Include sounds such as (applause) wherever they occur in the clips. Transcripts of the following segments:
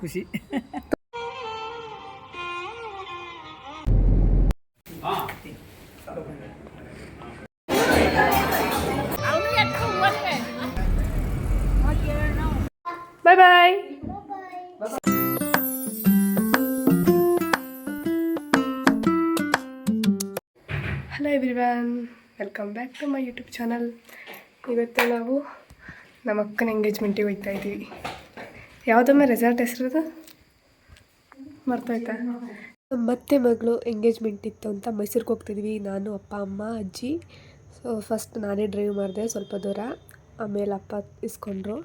ಖುಷಿ bye bye hello everyone welcome back to my YouTube channel ಇವತ್ತು ನಾವು ನಮ್ಮ ಅಕ್ಕನ ಎಂಗೇಜ್ಮೆಂಟಿಗೆ ಹೋಗ್ತಾ ಇದ್ದೀವಿ. ಯಾವುದೊಮ್ಮೆ ರೆಸಾರ್ಟ್ ಹೆಸರದು ಮರ್ತೋಯ್ತಾ? ಮತ್ತೆ ಮಗಳು ಎಂಗೇಜ್ಮೆಂಟ್ ಇತ್ತು ಅಂತ ಮೈಸೂರಿಗೆ ಹೋಗ್ತಿದ್ವಿ. ನಾನು, ಅಪ್ಪ, ಅಮ್ಮ, ಅಜ್ಜಿ. ಸೊ ಫಸ್ಟ್ ನಾನೇ ಡ್ರೈವ್ ಮಾಡಿದೆ ಸ್ವಲ್ಪ ದೂರ. ಆಮೇಲೆ ಅಪ್ಪ ಇಸ್ಕೊಂಡ್ರು.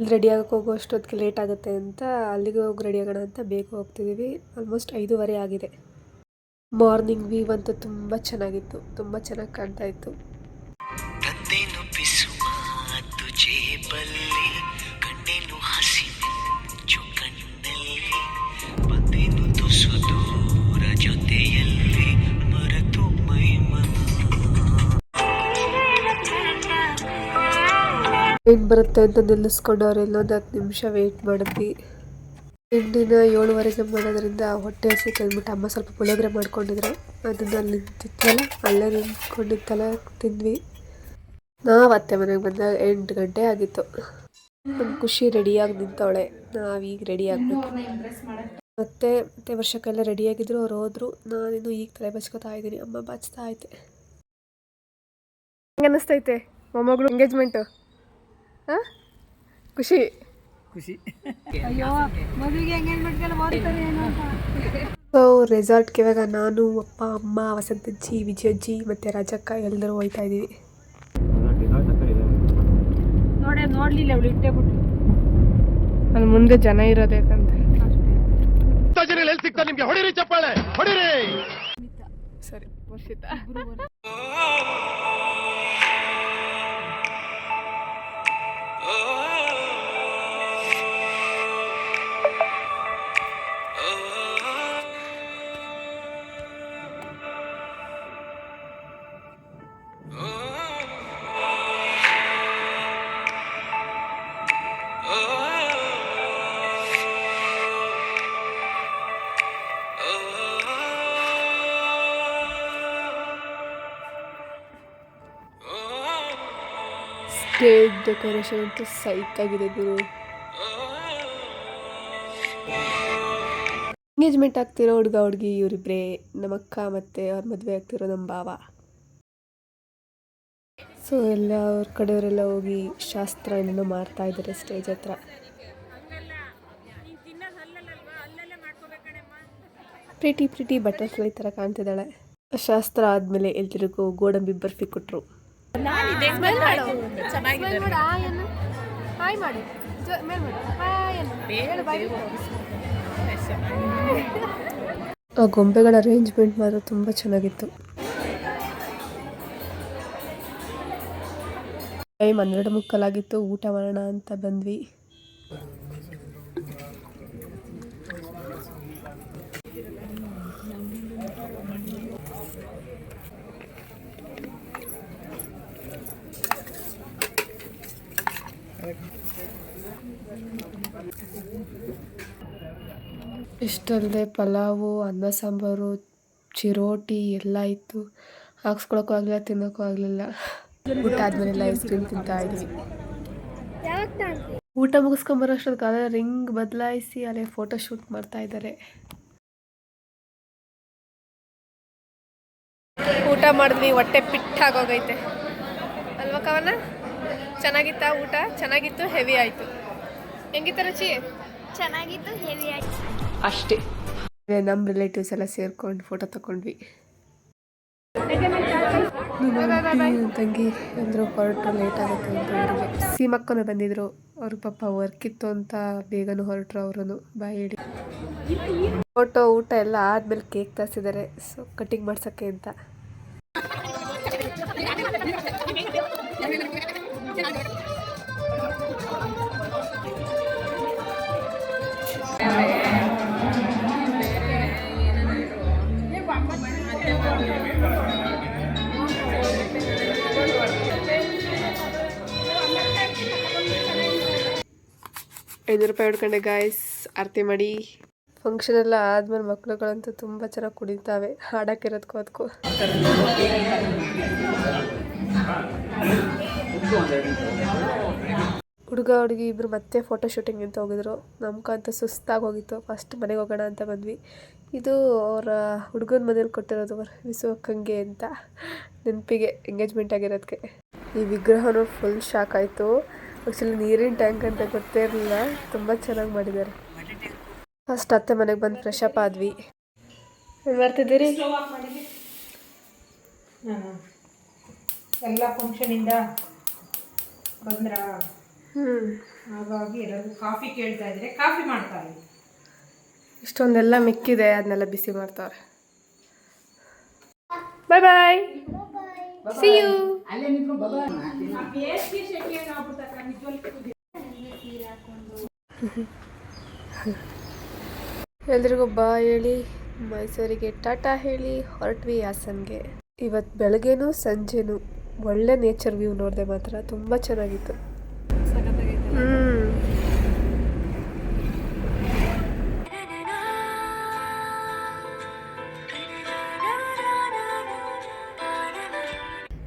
ಇಲ್ಲಿ ರೆಡಿ ಆಗಕ್ಕೆ ಹೋಗೋ ಅಷ್ಟೊತ್ತಿಗೆ ಲೇಟ್ ಆಗುತ್ತೆ ಅಂತ ಅಲ್ಲಿಗೆ ಹೋಗಿ ರೆಡಿ ಆಗೋಣ ಅಂತ ಬೇಗ ಹೋಗ್ತಿದ್ದೀವಿ. ಆಲ್ಮೋಸ್ಟ್ ಐದೂವರೆ ಆಗಿದೆ. ಮಾರ್ನಿಂಗ್ ವ್ಯೂ ಅಂತೂ ತುಂಬ ಚೆನ್ನಾಗಿತ್ತು. ತುಂಬ ಚೆನ್ನಾಗಿ ಕಾಣ್ತಾ ಇತ್ತು. ಟ್ರೈನ್ ಬರುತ್ತೆ ಅಂತ ನಿಲ್ಲಿಸ್ಕೊಂಡು ಅವ್ರು ಇನ್ನೊಂದು ಹತ್ತು ನಿಮಿಷ ವೆಯ್ಟ್ ಮಾಡಿದ್ವಿ ತಿಂಡಿನ ಏಳುವರೆಗೆ ಮಾಡೋದ್ರಿಂದ ಹೊಟ್ಟೆ ಹಸಿ ಕೇಳ್ಬಿಟ್ಟು ಅಮ್ಮ ಸ್ವಲ್ಪ ಪುಳಿಯೋಗರೆ ಮಾಡ್ಕೊಂಡಿದ್ರು. ಅದನ್ನ ಅಲ್ಲಿ ನಿಂತಿತ್ತಲ್ಲ ಅಲ್ಲೇ ನಿಂತ್ಕೊಂಡಿತ್ತಲ್ಲ ತಿಂದ್ವಿ. ನಾವು ಅತ್ತೆ ಮನೆಗೆ ಬಂದಾಗ ಎಂಟು ಗಂಟೆ ಆಗಿತ್ತು. ನಮ್ಮ ಖುಷಿ ರೆಡಿಯಾಗಿ ನಿಂತವಳೆ. ನಾವೀಗ ರೆಡಿ ಆಗಬೇಕು. ಮತ್ತೆ ಮತ್ತೆ ವರ್ಷಕ್ಕೆಲ್ಲ ರೆಡಿಯಾಗಿದ್ರು ಅವ್ರು ಹೋದ್ರು. ನಾನಿನ್ನು ಈಗ ತಲೆ ಬಚ್ಕೋತಾ ಇದ್ದೀನಿ. ಅಮ್ಮ ಬಚ್ತಾ ಐತೆ ಹೆಂಗೆ ಅನ್ನಿಸ್ತೈತೆ ಮೊಮ್ಮಗಳು ಎಂಗೇಜ್ಮೆಂಟು ಹಾಂ? ಖುಷಿ? ಖುಷಿ. ಸೊ ರೆಸಾರ್ಟ್ಗೆ ಇವಾಗ ನಾನು ಅಪ್ಪ ಅಮ್ಮ ವಸಂತಜ್ಜಿ ವಿಜಯಜ್ಜಿ ಮತ್ತು ರಾಜಕ್ಕ ಎಲ್ಲರೂ ಹೋಯ್ತಾ ಇದ್ದೀವಿ. ನೋಡ್ಲಿಲ್ಲ ಅವಳು ಇಟ್ಟೆ ಬಿಟ್ಟು ಅಲ್ಲಿ ಮುಂದೆ ಜನ ಇರೋದೇಕಂತ ಸರಿ ವರ್ಷಿತ (laughs) ಸ್ಟೇಜ್ ಡೆಕೋರೇಷನ್ ಅಂತೂ ಸೈಕ್ ಆಗಿದೆ ಗುರು. ಎಂಗೇಜ್ಮೆಂಟ್ ಆಗ್ತಿರೋ ಹುಡುಗ, ಹುಡುಗಿ ಇವರಿಬ್ಬರೇ ನಮ್ಮಕ್ಕ ಮತ್ತು ಅವ್ರ ಮದುವೆ ಆಗ್ತಿರೋ ನಮ್ಮ ಭಾವ. ಸೊ ಎಲ್ಲ ಅವ್ರ ಕಡೆಯವರೆಲ್ಲ ಹೋಗಿ ಶಾಸ್ತ್ರ ಏನೇನೋ ಮಾಡ್ತಾ ಇದ್ದಾರೆ ಸ್ಟೇಜ್ ಹತ್ರ. ಪ್ರೀಟಿ ಪ್ರೀಟಿ ಬಟರ್ಫ್ಲೈ ಥರ ಕಾಣ್ತಿದ್ದಾಳೆ. ಶಾಸ್ತ್ರ ಆದಮೇಲೆ ಎಲ್ಲರಿಗೂ ಗೋಡಂಬಿ ಬರ್ಫಿ ಕೊಟ್ಟರು ಹಾಯ್ ಮಾಡಿ. ಆ ಗೊಂಬೆಗಳ ಅರೇಂಜ್ಮೆಂಟ್ ಮಾತ್ರ ತುಂಬ ಚೆನ್ನಾಗಿತ್ತು. ಟೈಮ್ ಹನ್ನೆರಡು ಮುಕ್ಕಲಾಗಿತ್ತು. ಊಟ ಮಾಡೋಣ ಅಂತ ಬಂದ್ವಿ. ಇಷ್ಟಲ್ಲದೆ ಪಲಾವು, ಅನ್ನ ಸಾಂಬಾರು, ಚಿರೋಟಿ ಎಲ್ಲ ಇತ್ತು. ಹಾಕ್ಸ್ಕೊಳಕ್ಕೂ ಆಗಲಿಲ್ಲ, ತಿನ್ನೋಕ್ಕೂ ಆಗಲಿಲ್ಲ. ಊಟ ಆದ್ಮೇಲೆಲ್ಲ ಐಸ್ ಕ್ರೀಮ್ ತಿಂತಾ ಇದ್ವಿ. ಊಟ ಮುಗಿಸ್ಕೊಂಬರೋಷ್ಟೊಂದು ಕಾಲ ರಿಂಗ್ ಬದಲಾಯಿಸಿ ಅಲ್ಲೇ ಫೋಟೋ ಶೂಟ್ ಮಾಡ್ತಾ ಇದ್ದಾರೆ. ಊಟ ಮಾಡಿದ್ವಿ, ಹೊಟ್ಟೆ ಪಿಟ್ಟಾಗೋಗೈತೆ ಅಲ್ವಾ ಕವನ? ಚೆನ್ನಾಗಿತ್ತ ಊಟ? ಚೆನ್ನಾಗಿತ್ತು ಹೆವಿ ಆಯಿತು. ಹೆಂಗಿತ್ತ ರುಚಿ? ಚೆನ್ನಾಗಿತ್ತು ಹೆವಿ ಆಯ್ತು. ಅಷ್ಟೇ. ನಮ್ಮ ರಿಲೇಟಿವ್ಸ್ ಎಲ್ಲ ಸೇರ್ಕೊಂಡು ಫೋಟೋ ತಗೊಂಡ್ವಿ ತಂಗಿ ಅಂದರು ಹೊರಟು ಲೇಟ್ ಆಗುತ್ತೆ ಅಂತ ಅವ್ರಿಗೆ. ಸೀಮಕ್ಕನು ಬಂದಿದ್ರು. ಅವ್ರ ಪಾಪ ವರ್ಕ್ ಇತ್ತು ಅಂತ ಬೇಗನು ಹೊರಟ್ರು ಅವರು ಬಾಯಿ ಹಿಡಿ ಫೋಟೋ ಊಟ ಎಲ್ಲ ಆದ್ಮೇಲೆ ಕೇಕ್ ತರಿಸಿದ್ದಾರೆ ಸೊ ಕಟಿಂಗ್ ಮಾಡ್ಸಕ್ಕೆ ಅಂತ. ಐನೂರು ರೂಪಾಯಿ ಹೊಡ್ಕೊಂಡೆ ಗಾಯ್ಸ್ ಆರತಿ ಮಾಡಿ. ಫಂಕ್ಷನ್ ಎಲ್ಲ ಆದ್ಮೇಲೆ ಮಕ್ಕಳುಗಳಂತೂ ತುಂಬ ಚೆನ್ನಾಗಿ ಕುಡಿತಾವೆ. ಹಾಡಕ್ಕಿರೋದಕ್ಕೂ ಅದಕ್ಕೂ. ಹುಡುಗ, ಹುಡುಗಿ ಇಬ್ಬರು ಮತ್ತೆ ಫೋಟೋ ಶೂಟಿಂಗ್ ಅಂತ ಹೋಗಿದ್ರು. ನಮ್ಗಂತೂ ಸುಸ್ತಾಗಿ ಹೋಗಿತ್ತು. ಫಸ್ಟ್ ಮನೆಗೆ ಹೋಗೋಣ ಅಂತ ಬಂದ್ವಿ. ಇದು ಅವರ ಹುಡುಗನ ಮನೇಲಿ ಕೊಟ್ಟಿರೋದು ವಿಶ್ವಕ್ಕಂಗೆ ಅಂತ. ನೆನಪಿಗೆ ಎಂಗೇಜ್ಮೆಂಟ್ ಆಗಿರೋದಕ್ಕೆ ಈ ವಿಗ್ರಹನೂ ಫುಲ್ ಶಾಕ್ ಆಯಿತು. ಆ್ಯಕ್ಚುಲಿ ನೀರಿನ ಟ್ಯಾಂಕ್ ಅಂತ ಗೊತ್ತೇ ಇರಲಿಲ್ಲ. ತುಂಬ ಚೆನ್ನಾಗಿ ಮಾಡಿದ್ದಾರೆ. ಫಸ್ಟ್ ಅತ್ತೆ ಮನೆಗೆ ಬಂದು ಫ್ರೆಶ್ ಅಪ್ ಆದ್ವಿ. ಏನು ಮಾಡ್ತಿದ್ದೀರಿ? ಎಲ್ಲ ಫಂಕ್ಷನಿಂದ ಬಂದ್ರ. ಹ್ಞೂ ಹಾಗಾಗಿ ಎಲ್ಲರೂ ಕಾಫಿ ಕೇಳ್ತಾ ಇದ್ರೆ ಕಾಫಿ ಮಾಡ್ತಾ ಇದ್ವಿ. ಇಷ್ಟೊಂದೆಲ್ಲ ಮಿಕ್ಕಿದೆ ಅದನ್ನೆಲ್ಲ ಬಿಸಿ ಮಾಡ್ತಾವ್ರೆ ಬಾಯ್ ಬಾಯ್ ಸಿ ಯು ಎಲ್ರಿಗೂ ಬಾ ಹೇಳಿ ಮೈಸೂರಿಗೆ ಟಾಟಾ ಹೇಳಿ ಹೊರಟ್ವಿ ಹಾಸನ್ಗೆ. ಇವತ್ತು ಬೆಳಗ್ಗೆನೂ ಸಂಜೆನೂ ಒಳ್ಳೆ ನೇಚರ್ ವ್ಯೂ ನೋಡಿದೆ ಮಾತ್ರ ತುಂಬ ಚೆನ್ನಾಗಿತ್ತು.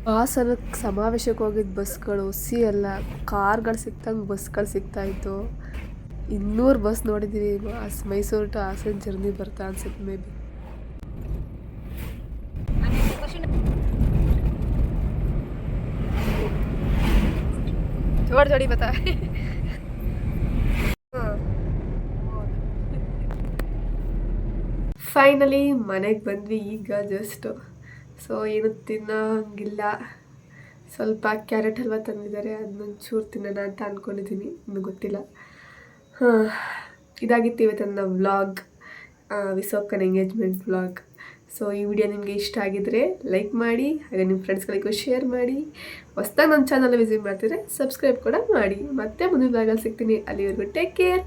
ಹಾಸನಕ್ಕೆ ಸಮಾವೇಶಕ್ಕೆ ಹೋಗಿದ್ದ ಬಸ್ಗಳು ಸಿ ಅಲ್ಲ ಕಾರ್ಗಳು ಸಿಕ್ತಂಗೆ ಬಸ್ಗಳು ಸಿಗ್ತಾ ಇತ್ತು. ಇನ್ನೂರು ಬಸ್ ನೋಡಿದ್ದೀವಿ ಮೈಸೂರು ಟು ಹಾಸನ ಜರ್ನಿ ಬರ್ತಾ ಅನ್ಸುತ್ತೆ ಮೇ ಬಿ. ಜೋಡಿ ಜೋಡಿ ಫೈನಲಿ ಮನೆಗೆ ಬಂದ್ವಿ ಈಗ ಜಸ್ಟು ಸೊ ಏನು ತಿನ್ನೋಂಗಿಲ್ಲ ಸ್ವಲ್ಪ ಕ್ಯಾರೆಟ್ ಹಲ್ವಾ ತಂದಿದ್ದಾರೆ, ಅದನ್ನ ತಿನ್ನೋಣ ಅಂತ ಅಂದ್ಕೊಂಡಿದ್ದೀನಿ ಇನ್ನೂ ಗೊತ್ತಿಲ್ಲ. ಹಾಂ, ಇದಾಗಿತ್ತು ಇವತ್ತಿನ ವ್ಲಾಗ್ ವಿಸೋಕನ್ ಎಂಗೇಜ್ಮೆಂಟ್ ವ್ಲಾಗ್. ಸೊ ಈ ವಿಡಿಯೋ ನಿಮಗೆ ಇಷ್ಟ ಆಗಿದ್ರೆ ಲೈಕ್ ಮಾಡಿ, ಹಾಗೆ ನಿಮ್ಮ ಫ್ರೆಂಡ್ಸ್ಗಳಿಗೂ ಶೇರ್ ಮಾಡಿ, ಹೊಸ್ದಾಗಿ ನನ್ನ ಚಾನಲ್ ವಿಸಿಟ್ ಮಾಡ್ತಿದ್ರೆ ಸಬ್ಸ್ಕ್ರೈಬ್ ಕೂಡ ಮಾಡಿ. ಮತ್ತೆ ಮುಂದಿನ ವ್ಲಾಗಲ್ಲಿ ಸಿಗ್ತೀನಿ. ಅಲ್ಲಿವರೆಗೂ ಟೇಕ್ ಕೇರ್